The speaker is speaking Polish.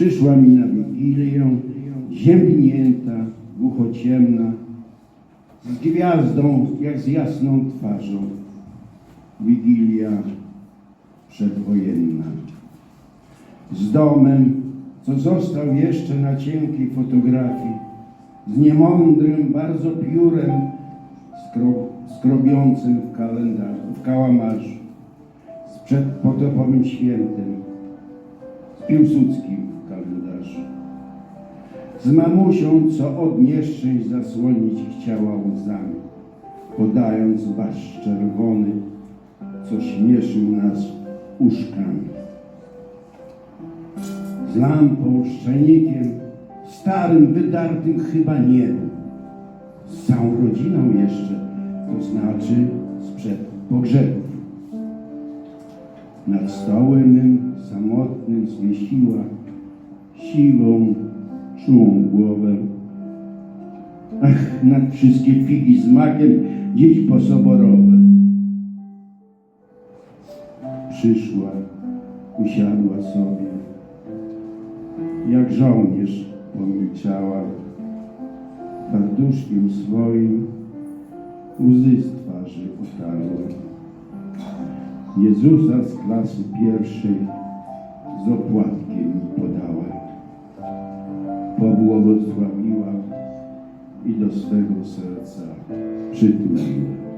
Przyszła mi na Wigilię, ziębnięta, głuchociemna, z gwiazdą jak z jasną twarzą. Wigilia przedwojenna. Z domem, co został jeszcze na cienkiej fotografii, z niemądrym bardzo piórem skro, skrobiącym w kalendarzu, w kałamarzu, z przedpotopowym świętem, z Piłsudskim z mamusią, co od nieszczęść zasłonić chciała łzami, podając barszcz czerwony, co śmieszył nas uszkami. Z lampą, szczenikiem, starym, wydartym chyba nie. Z całą rodziną jeszcze, to znaczy sprzed pogrzebów. Nad stołem mym samotnym zmieściła siwą, czułą głowę. Ach, nad wszystkie figi z makiem dziś posoborowe. Przyszła, usiadła sobie, jak żołnierz pomilczała, farduszkiem swoim łzy z twarzy otarła. Jezusa z klasy pierwszej z opłatkiem podała. Pobłogosławiła i do swego serca przytuliła.